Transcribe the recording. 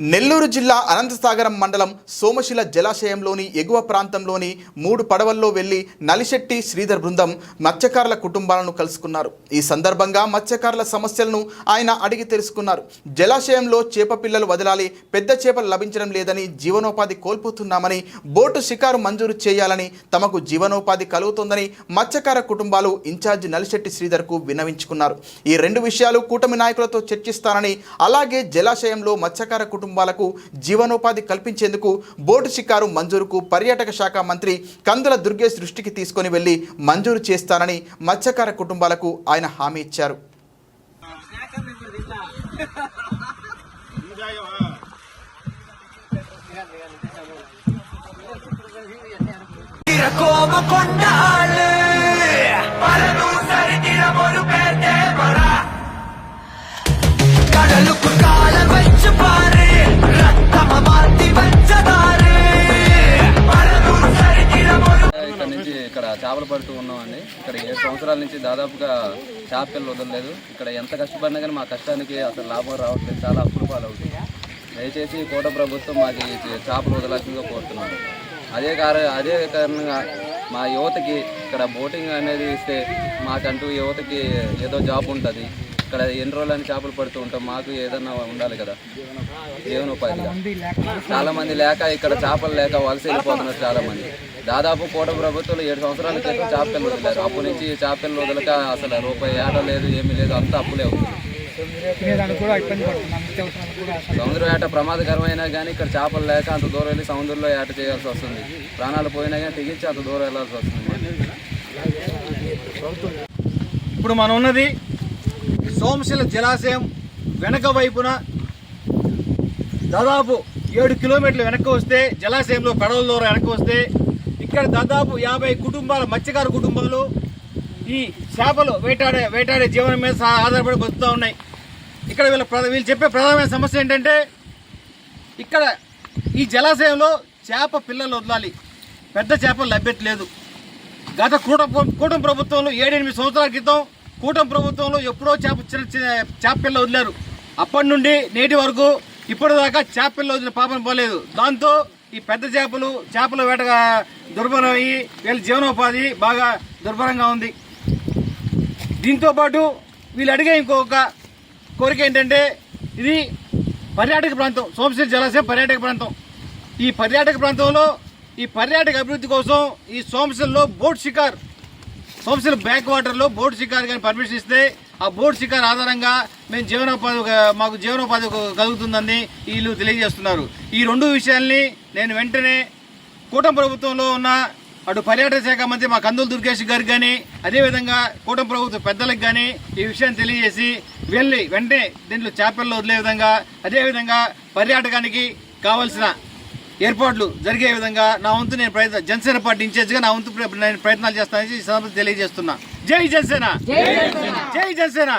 నెల్లూరు జిల్లా అనంతసాగరం మండలం సోమశిల జలాశయంలోని ఎగువ ప్రాంతంలోని మూడు పడవల్లో వెళ్ళి నలిశెట్టి శ్రీధర్ బృందం మత్స్యకారుల కుటుంబాలను కలుసుకున్నారు. ఈ సందర్భంగా మత్స్యకారుల సమస్యలను ఆయన అడిగి తెలుసుకున్నారు. జలాశయంలో చేప పిల్లలు వదలాలి పెద్ద చేపలు లభించడం లేదని జీవనోపాధి కోల్పోతున్నామని బోటు షికారు మంజూరు చేయాలని తమకు జీవనోపాధి కలుగుతుందని మత్స్యకార కుటుంబాలు ఇన్ఛార్జి నలిశెట్టి శ్రీధర్కు విన్నవించుకున్నారు. ఈ రెండు విషయాలు కూటమి నాయకులతో చర్చిస్తానని అలాగే జలాశయంలో మత్స్యకార కుటుంబాలకు జీవనోపాధి కల్పించేందుకు బోర్డు షికారు మంజూరుకు పర్యాటక శాఖ మంత్రి కందుల దుర్గేష్ దృష్టికి తీసుకుని వెళ్ళి మంజూరు చేస్తానని మత్స్యకార కుటుంబాలకు ఆయన హామీ ఇచ్చారు. కోమ కొండాల చేపలు పడుతూ ఉన్నామండి. ఇక్కడ ఏడు సంవత్సరాల నుంచి దాదాపుగా చేపలు వదలలేదు. ఇక్కడ ఎంత కష్టపడినా కానీ మా కష్టానికి అసలు లాభం రావట్లేదు. చాలా అప్పులు పాలవుతుంది దయచేసి కోట ప్రభుత్వం మాకు చేపలు వదలాల్సిందిగా కోరుతున్నాను. అదే కార అదే కారణంగా మా యువతకి ఇక్కడ బోటింగ్ అనేది ఇస్తే మాకంటూ యువతకి ఏదో జాబ్ ఉంటుంది. ఇక్కడ ఎన్ని రోజులని చేపలు పడుతూ ఉంటాం మాకు ఏదన్నా ఉండాలి కదా. జీవనోపాధిగా చాలా మంది లేక ఇక్కడ చేపలు లేక వలస వెళ్ళిపోతున్నారు చాలా మంది దాదాపు కోట ప్రభుత్వంలో ఏడు సంవత్సరాల క్రితం చేపలు వదిలేరు. అప్పటి నుంచి చేపలు వదలక అసలు రూపాయి ఏట లేదు ఏమీ లేదు అంతా అప్పులే సముద్రం ఏట ప్రమాదకరమైనా కానీ ఇక్కడ చేపలు లేక అంత దూరం వెళ్ళి సముద్రంలో ఏట చేయాల్సి వస్తుంది. ప్రాణాలు పోయినా కానీ తెగించి అంత దూరం వెళ్ళాల్సి వస్తుంది. ఇప్పుడు మనం ఉన్నది సోమశిల జలాశయం వెనక వైపున దాదాపు ఏడు కిలోమీటర్లు వెనక్కి వస్తే జలాశయంలో పడవల ద్వారా వెనక్కి వస్తే ఇక్కడ దాదాపు యాభై కుటుంబాల మత్స్యకార కుటుంబాలు ఈ చేపలు వేటాడే వేటాడే జీవనం మీద ఆధారపడి బతుకుతూ ఉన్నాయి. ఇక్కడ వీళ్ళ వీళ్ళు చెప్పే ప్రధానమైన సమస్య ఏంటంటే ఇక్కడ ఈ జలాశయంలో చేప పిల్లలు వదలాలి. పెద్ద చేపలు లభ్యత లేదు. గత కూట కూటమి ప్రభుత్వంలో ఏడెనిమిది సంవత్సరాల క్రితం కూటమి ప్రభుత్వంలో ఎప్పుడో చేప చిన్న చిన్న చేప పిల్ల వదిలారు. అప్పటి నుండి నేటి వరకు ఇప్పటిదాకా చేపపిల్ల వదిలిన పాపం పోలేదు. దాంతో ఈ పెద్ద చేపలు చేపల వేటగా దుర్భరం అయ్యి వీళ్ళ జీవనోపాధి బాగా దుర్భరంగా ఉంది. దీంతో పాటు వీళ్ళు అడిగే ఇంకొక కోరిక ఏంటంటే ఇది పర్యాటక ప్రాంతం సోమశిల జలాశయం పర్యాటక ప్రాంతం. ఈ పర్యాటక ప్రాంతంలో ఈ పర్యాటక అభివృద్ధి కోసం ఈ సోమశిలలో బోట్ షికార్ సోమశిల బ్యాక్ వాటర్లో బోట్ షికార్ కానీ పర్మిషన్ ఇస్తే ఆ బోట్ షికార్ ఆధారంగా మేము జీవనోపాధి మాకు జీవనోపాధి కలుగుతుందని వీళ్ళు తెలియజేస్తున్నారు. ఈ రెండు విషయాల్ని నేను వెంటనే కూటమి ప్రభుత్వంలో ఉన్న అటు పర్యాటక శాఖ మంత్రి మా కందుల దుర్గేష్ గారికి కానీ అదేవిధంగా కూటమి ప్రభుత్వ పెద్దలకు కానీ ఈ విషయాన్ని తెలియజేసి వెళ్ళి వెంటనే దీంట్లో చేపల్లో వదిలే విధంగా అదేవిధంగా పర్యాటకానికి కావలసిన ఏర్పాట్లు జరిగే విధంగా నా వంతు నేను ప్రయత్నం జనసేన పార్టీ ఇన్ఛార్జిగా నా వంతు నేను ప్రయత్నాలు చేస్తానని ఈ సందర్భంగా తెలియజేస్తున్నా. జై జనసేన! జై జనసేన!